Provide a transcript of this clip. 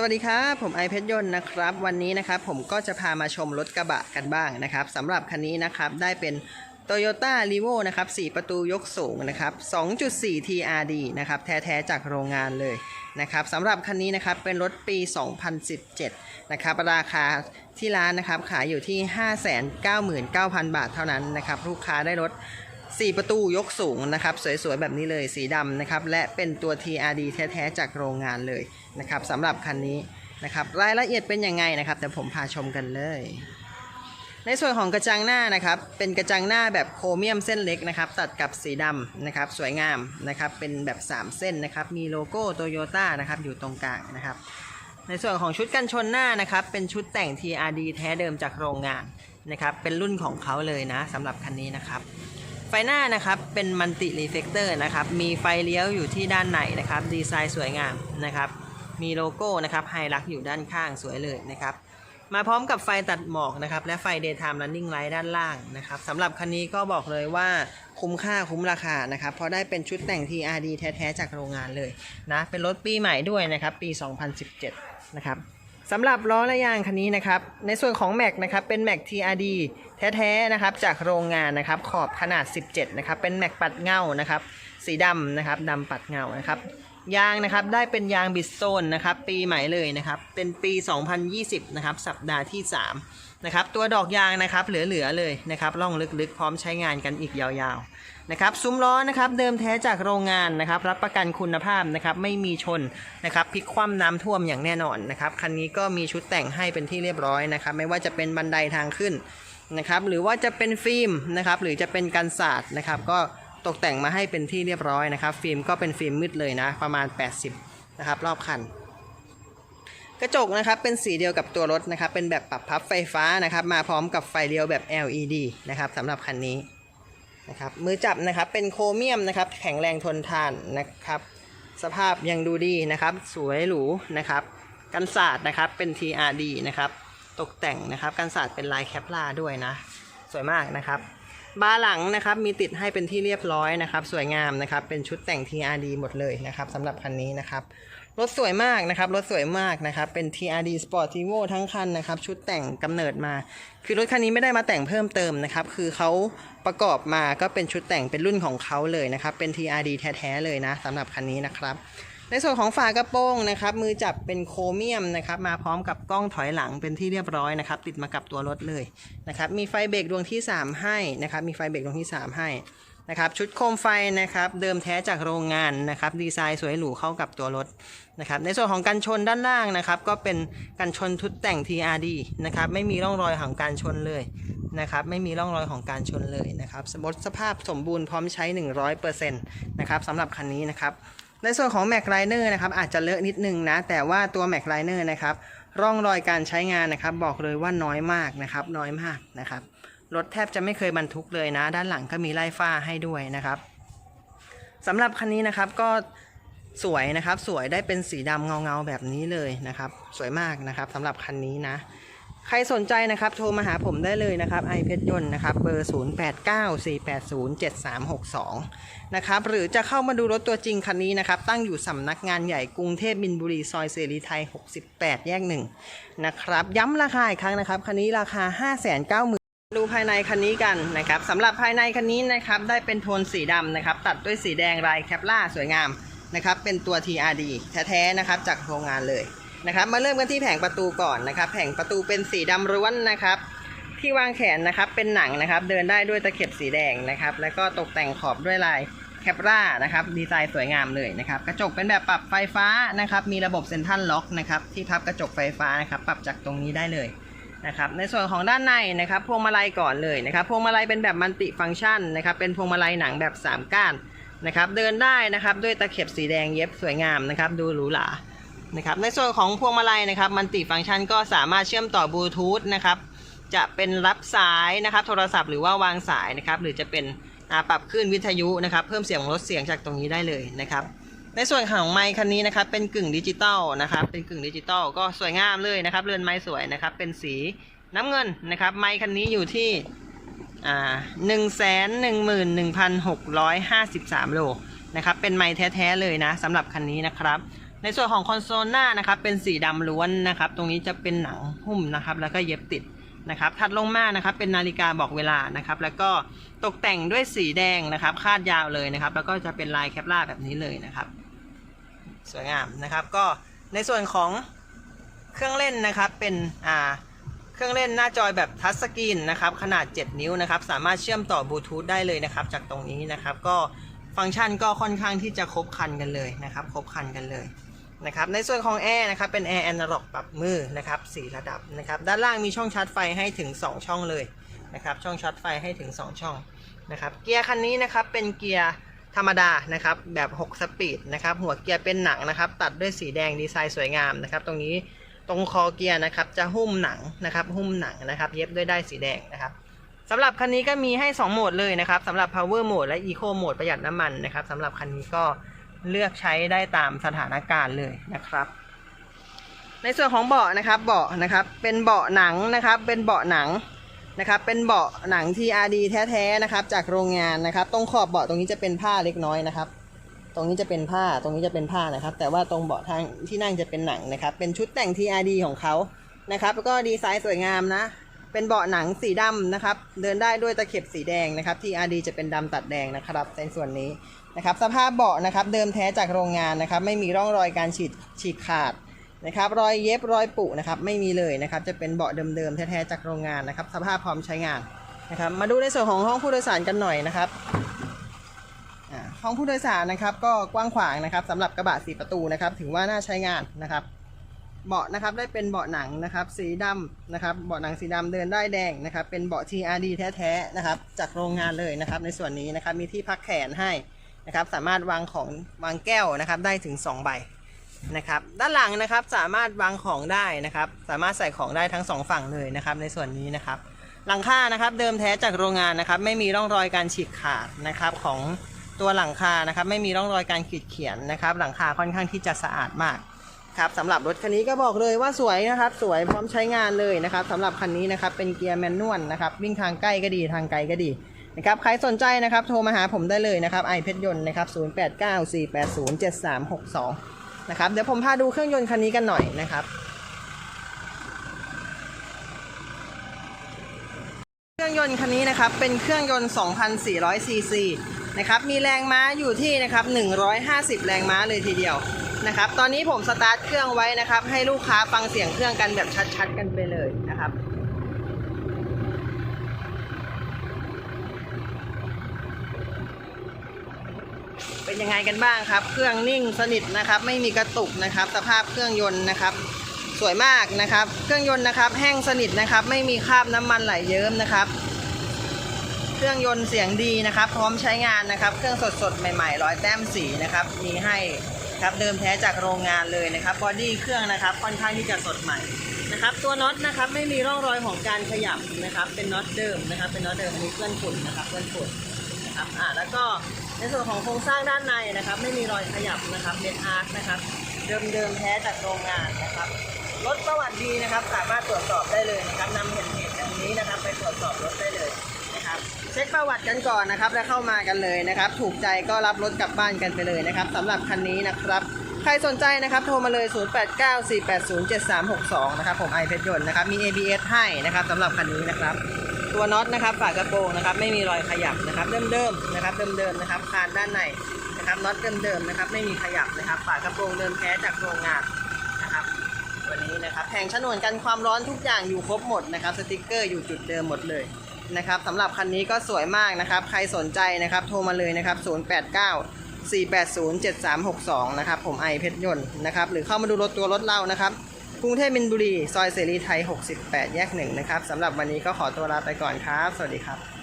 สวัสดีครับ ผมไอเพชรยนต์นะครับ วันนี้นะครับผมก็จะพามาชมรถกระบะกันบ้างนะครับสำหรับคันนี้นะครับได้เป็น Toyota r e v o นะครับ4ประตูยกสูงนะครับ 2.4 TRD นะครับแท้ๆจากโรงงานเลยนะครับสำหรับคันนี้นะครับเป็นรถปี 2017 นะครับราคาที่ร้านนะครับขายอยู่ที่ 599,000 บาทเท่านั้นนะครับลูกค้าได้รถ 4 ประตูยกสูงนะครับ สวยๆ แบบนี้เลยสีดำนะครับ และเป็นตัว TRD แท้ๆ จากโรงงานเลยนะครับสำหรับคันนี้นะครับ รายละเอียดเป็นยังไงนะครับ แต่ผมพาชมกันเลย ในส่วนของกระจังหน้านะครับ เป็นกระจังหน้าแบบโครเมียมเส้นเล็กนะครับ ตัดกับสีดำนะครับ สวยงามนะครับ เป็นแบบ 3 เส้นนะครับ มีโลโก้โตโยต้านะครับอยู่ตรงกลางนะครับในส่วนของชุดกันชนหน้านะครับ เป็นชุดแต่ง TRD แท้เดิมจากโรงงานนะครับ เป็นรุ่นของเขาเลยนะสำหรับคันนี้นะครับ ไฟหน้านะครับเป็นมัลติรีเฟกเตอร์นะครับมีไฟเลี้ยวอยู่ที่ด้านในนะครับดีไซน์สวยงามนะครับมีโลโก้นะครับไฮลักอยู่ด้านข้างสวยเลยนะครับมาพร้อมกับไฟตัดหมอกนะครับและไฟ Daytime Running Light ด้านล่างนะครับสำหรับคันนี้ก็บอกเลยว่าคุ้มค่าคุ้มราคานะครับเพราะได้เป็นชุดแต่ง TRD แท้ ๆ จากโรงงานเลยนะเป็นรถปีใหม่ด้วยนะครับปี 2017 นะครับ สำหรับล้อและยางคันนี้นะครับ ในส่วนของแม็กนะครับเป็นแม็ก TRD แท้ๆนะครับจากโรงงานนะครับขอบขนาด 17 นะครับ เป็นแม็กปัดเงานะครับ สีดำนะครับดำปัดเงานะครับ ยางนะครับได้เป็นยางบิสโตนนะครับปีใหม่เลยนะครับเป็นปี 2020 นะครับสัปดาห์ที่ 3 นะครับตัวดอกยางนะครับเหลือๆเลยนะครับล่องลึกๆ พร้อมใช้งานกันอีกยาวๆนะครับซุ้มล้อนะครับเดิมแท้จากโรงงานนะครับรับประกันคุณภาพนะครับไม่มีชนนะครับพลิกคว่ำน้ำท่วมอย่างแน่นอนนะครับคันนี้ก็มีชุดแต่งให้เป็นที่เรียบร้อยนะครับไม่ว่าจะเป็นบันไดทางขึ้นนะครับหรือว่าจะเป็นฟิล์มนะครับหรือจะเป็นกันศาสตร์นะครับก็ ตกแต่งมาให้เป็นที่เรียบร้อยนะครับ ฟิล์มก็เป็นฟิล์มมืดเลยนะ ประมาณ 80 นะครับ รอบคัน กระจกนะครับเป็นสีเดียวกับตัวรถนะครับ เป็นแบบปรับพับไฟฟ้านะครับ มาพร้อมกับไฟเลี้ยวแบบ LED นะครับสำหรับคันนี้นะครับ มือจับนะครับเป็นโครเมียมนะครับ แข็งแรงทนทานนะครับ สภาพยังดูดีนะครับ สวยหรูนะครับ กันศาสตร์นะครับเป็น TRD นะครับ ตกแต่งนะครับ กันศาสตร์เป็นลายแคปลาด้วยนะ สวยมากนะครับ บาร์หลังนะครับมีติดให้เป็นที่เรียบร้อยนะครับ สวยงามนะครับ เป็นชุดแต่ง TRD หมดเลยนะครับสำหรับคันนี้นะครับรถสวยมากนะครับรถสวยมากนะครับ เป็น TRD Sportivo ทั้งคันนะครับ ชุดแต่งกำเนิดมา คือรถคันนี้ไม่ได้มาแต่งเพิ่มเติมนะครับ คือเขาประกอบมาก็เป็นชุดแต่งเป็นรุ่นของเขาเลยนะครับ เป็น TRD แท้ๆเลยนะสำหรับคันนี้นะครับ ในส่วนของฝากระโปรงนะครับ มือจับเป็นโครเมียมนะครับ มาพร้อมกับกล้องถอยหลังเป็นที่เรียบร้อยนะครับ ติดมากับตัวรถเลยนะครับ มีไฟเบรกดวงที่ 3 ให้นะครับ มีไฟเบรกดวงที่ 3 ให้นะครับชุดโคมไฟนะครับเดิมแท้จากโรงงานนะครับดีไซน์สวยหรูเข้ากับตัวรถนะครับในส่วนของกันชนด้านล่างนะครับก็เป็นกันชนทุดแต่ง TRD นะครับไม่มีร่องรอยของการชนเลยนะครับไม่มีร่องรอยของการชนเลยนะครับสมรถสภาพสมบูรณ์พร้อมใช้ 100%นะครับสำหรับคันนี้นะครับ ในส่วนของแม็กไลเนอร์นะครับอาจจะเลอะนิดนึงนะ แต่ว่าตัวแม็กไลเนอร์นะครับร่องรอยการใช้งานนะครับ บอกเลยว่าน้อยมากนะครับ น้อยมากนะครับรถแทบจะไม่เคยบรรทุกเลยนะ ด้านหลังก็มีไล่ฟ้าให้ด้วยนะครับสำหรับคันนี้นะครับก็สวยนะครับ สวยได้เป็นสีดำเงาๆแบบนี้เลยนะครับ สวยมากนะครับสำหรับคันนี้นะ ใครสนใจนะครับ โทรมาหาผมได้เลยนะครับไอเพชรยนต์นะครับ เบอร์ 0894807362 นะครับ หรือจะเข้ามาดูรถตัวจริงคันนี้นะครับ ตั้งอยู่สำนักงานใหญ่กรุงเทพมินบุรีซอยเสรีไทย 68 แยกหนึ่งนะครับ ย้ำราคาอีกครั้งนะครับ คันนี้ราคา 590,000ดูภายในคันนี้กันนะครับสำหรับภายในคันนี้นะครับได้เป็นโทนสีดำนะครับ ตัดด้วยสีแดงลายแคปล่าสวยงามนะครับ เป็นตัว TRD แท้ๆนะครับ จากโรงงานเลย นะครับ มาเริ่มกันที่แผงประตูก่อนนะครับ แผงประตูเป็นสีดำล้วนนะครับ ที่วางแขนนะครับเป็นหนังนะครับ เดินได้ด้วยตะเข็บสีแดงนะครับ แล้วก็ตกแต่งขอบด้วยลายแคปรานะครับ ดีไซน์สวยงามเลยนะครับ กระจกเป็นแบบปรับไฟฟ้านะครับ มีระบบเซ็นทรัลล็อกนะครับ ที่พับกระจกไฟฟ้านะครับ ปรับจากตรงนี้ได้เลยนะครับ ในส่วนของด้านในนะครับ พวงมาลัยก่อนเลยนะครับ พวงมาลัยเป็นแบบมัลติฟังก์ชันนะครับ เป็นพวงมาลัยหนังแบบ 3 ก้านนะครับ เดินได้นะครับด้วยตะเข็บสีแดงเย็บสวยงามนะครับ ดูหรูหรา นะครับในส่วนของพวงมาลัยนะครับมัลติฟังก์ชันก็สามารถเชื่อมต่อบลูทูธนะครับจะเป็นรับสายนะครับโทรศัพท์หรือว่าวางสายนะครับหรือจะเป็นปรับคลื่นวิทยุนะครับเพิ่มเสียงลดเสียงจากตรงนี้ได้เลยนะครับในส่วนของไมค์คันนี้นะครับเป็นกึ่งดิจิตอลนะครับเป็นกึ่งดิจิตอลก็สวยงามเลยนะครับเรือนไม้สวยนะครับเป็นสีน้ำเงินนะครับไมค์คันนี้อยู่ที่หนึ่งแสนหนึ่งหมื่นหนึ่งพันหกร้อยห้าสิบสามโลนะครับเป็นไมค์แท้ๆเลยนะสำหรับคันนี้นะครับ ในส่วนของคอนโซลหน้านะครับเป็นสีดำล้วนนะครับ ตรงนี้จะเป็นหนังหุ้มนะครับ แล้วก็เย็บติดนะครับ ถัดลงมานะครับเป็นนาฬิกาบอกเวลานะครับ แล้วก็ตกแต่งด้วยสีแดงนะครับ คาดยาวเลยนะครับ แล้วก็จะเป็นลายแคปลาแบบนี้เลยนะครับ สวยงามนะครับ ก็ในส่วนของเครื่องเล่นนะครับเป็นอ่าเครื่องเล่นหน้าจอยแบบทัชสกรีนนะครับขนาด 7 นิ้วนะครับ สามารถเชื่อมต่อบลูทูธได้เลยนะครับ จากตรงนี้นะครับ ก็ฟังก์ชันก็ค่อนข้างที่จะครบครันกันเลยนะครับ ครบครันกันเลย นะครับในส่วนของแอร์นะครับเป็นแอร์แอนะล็อกปรับมือนะครับสีระดับนะครับด้านล่างมีช่องชาร์จไฟให้ถึง 2 ช่องเลยนะครับช่องชาร์จไฟให้ถึง 2 ช่องนะครับเกียร์คันนี้นะครับเป็นเกียร์ธรรมดานะครับแบบ 6 สปีดนะครับหัวเกียร์เป็นหนังนะครับตัดด้วยสีแดงดีไซน์สวยงามนะครับตรงนี้ตรงคอเกียร์นะครับจะหุ้มหนังนะครับหุ้มหนังนะครับเย็บด้วยได้ายสีแดงนะครับสำหรับคันนี้ก็มีให้ 2 โหมดเลยนะครับสำหรับ power mode และ eco mode ประหยัดน้ำมันนะครับสำหรับคันนี้ก็ เลือกใช้ได้ตามสถานการณ์เลยนะครับ ในส่วนของเบาะนะครับเบาะนะครับเป็นเบาะหนังนะครับ เป็นเบาะหนังนะครับเป็นเบาะหนัง TRD แท้ๆนะครับ จากโรงงานนะครับ ตรงขอบเบาะตรงนี้จะเป็นผ้าเล็กน้อยนะครับ ตรงนี้จะเป็นผ้าตรงนี้จะเป็นผ้านะครับ แต่ว่าตรงเบาะทางที่นั่งจะเป็นหนังนะครับ เป็นชุดแต่ง TRD ของเขานะครับ แล้วก็ดีไซน์สวยงามนะ เป็นเบาะหนังสีดำนะครับ เดินได้ด้วยตะเข็บสีแดงนะครับ TRD จะเป็นดำตัดแดงนะครับในส่วนนี้ นะครับสภาพเบาะนะครับเดิมแท้จากโรงงานนะครับไม่มีร่องรอยการฉีดฉีกขาดนะครับรอยเย็บรอยปุนะครับไม่มีเลยนะครับจะเป็นเบาะเดิมๆแท้ๆจากโรงงานนะครับสภาพพร้อมใช้งานนะครับมาดูในส่วนของห้องผู้โดยสารกันหน่อยนะครับห้องผู้โดยสารนะครับก็กว้างขวางนะครับสำหรับกระบะสีประตูนะครับถือว่าน่าใช้งานนะครับเบาะนะครับได้เป็นเบาะหนังนะครับสีดำนะครับเบาะหนังสีดำเดินได้แดงนะครับเป็นเบาะ TRD แท้ๆนะครับจากโรงงานเลยนะครับในส่วนนี้นะครับมีที่พักแขนให้ นะครับสามารถวางของวางแก้วนะครับได้ถึง 2 ใบนะครับด้านหลังนะครับสามารถวางของได้นะครับสามารถใส่ของได้ทั้งสองฝั่งเลยนะครับในส่วนนี้นะครับหลังคานะครับเดิมแท้จากโรงงานนะครับไม่มีร่องรอยการฉีกขาดนะครับของตัวหลังคานะครับไม่มีร่องรอยการขีดเขียนนะครับหลังคาค่อนข้างที่จะสะอาดมากครับสำหรับรถคันนี้ก็บอกเลยว่าสวยนะครับสวยพร้อมใช้งานเลยนะครับสำหรับคันนี้นะครับเป็นเกียร์แมนนวลนะครับวิ่งทางใกล้ก็ดีทางไกลก็ดี นะครับใครสนใจนะครับโทรมาหาผมได้เลยนะครับไอเพชรยนต์นะครับ0894807362นะครับเดี๋ยวผมพาดูเครื่องยนต์คันนี้กันหน่อยนะครับเครื่องยนต์คันนี้นะครับเป็นเครื่องยนต์ 2,400 ซีซีนะครับมีแรงม้าอยู่ที่นะครับ150 แรงม้าเลยทีเดียวนะครับตอนนี้ผมสตาร์ทเครื่องไว้นะครับให้ลูกค้าฟังเสียงเครื่องกันแบบชัดๆ กันไปเลยนะครับ เป็นยังไงกันบ้างครับ เครื่องนิ่งสนิทนะครับ ไม่มีกระตุกนะครับ สภาพเครื่องยนต์นะครับ สวยมากนะครับ เครื่องยนต์นะครับ แห้งสนิทนะครับ ไม่มีคราบน้ำมันไหลเยิ้มนะครับ เครื่องยนต์เสียงดีนะครับ พร้อมใช้งานนะครับ เครื่องสดๆใหม่ๆร้อยแต้มสีนะครับ มีให้ครับเดิมแท้จากโรงงานเลยนะครับบอดี้เครื่องนะครับค่อนข้างที่จะสดใหม่นะครับ ตัวน็อตนะครับไม่มีร่องรอยของการขยับนะครับ เป็นน็อตเดิมนะครับ เป็นน็อตเดิมอันนี้เพื่อนฝุ่นนะครับเพื่อนฝุ่นนะครับอ่าแล้วก็ ในส่วนของโครงสร้างด้านในนะครับ ไม่มีรอยขยับนะครับเบนอาร์ตนะครับเดิมๆแท้จากโรงงานนะครับรถประวัติดีนะครับ สามารถตรวจสอบได้เลยนะครับนำเห็นเหตุแบบนี้นะครับ ไปตรวจสอบรถได้เลยนะครับ เช็คประวัติกันก่อนนะครับ แล้วเข้ามากันเลยนะครับ ถูกใจก็รับรถกลับบ้านกันไปเลยนะครับสำหรับคันนี้นะครับ ใครสนใจนะครับ โทรมาเลย 0894807362 นะครับ ผมไอเพชรยนต์นะครับ มี ABS ให้นะครับสำหรับคันนี้นะครับ ตัวน็อตนะครับฝากระโปรงนะครับไม่มีรอยขยับนะครับเดิมๆนะครับเดิมๆนะครับคานด้านในนะครับน็อตเดิมๆนะครับไม่มีขยับนะครับฝากระโปรงเดิมแท้จากโรงงานนะครับวันนี้นะครับแผงฉนวนกันความร้อนทุกอย่างอยู่ครบหมดนะครับสติกเกอร์อยู่จุดเดิมหมดเลยนะครับสำหรับคันนี้ก็สวยมากนะครับ ใครสนใจนะครับโทรมาเลยนะครับ 089 480 7362 นะครับผมไอเพชรยนต์นะครับหรือเข้ามาดูรถตัวรถเล่านะครับ กรุงเทพมินบุรี ซอยเสรีไทย 68 แยกหนึ่งนะครับสำหรับวันนี้ก็ขอตัวลาไปก่อนครับ สวัสดีครับ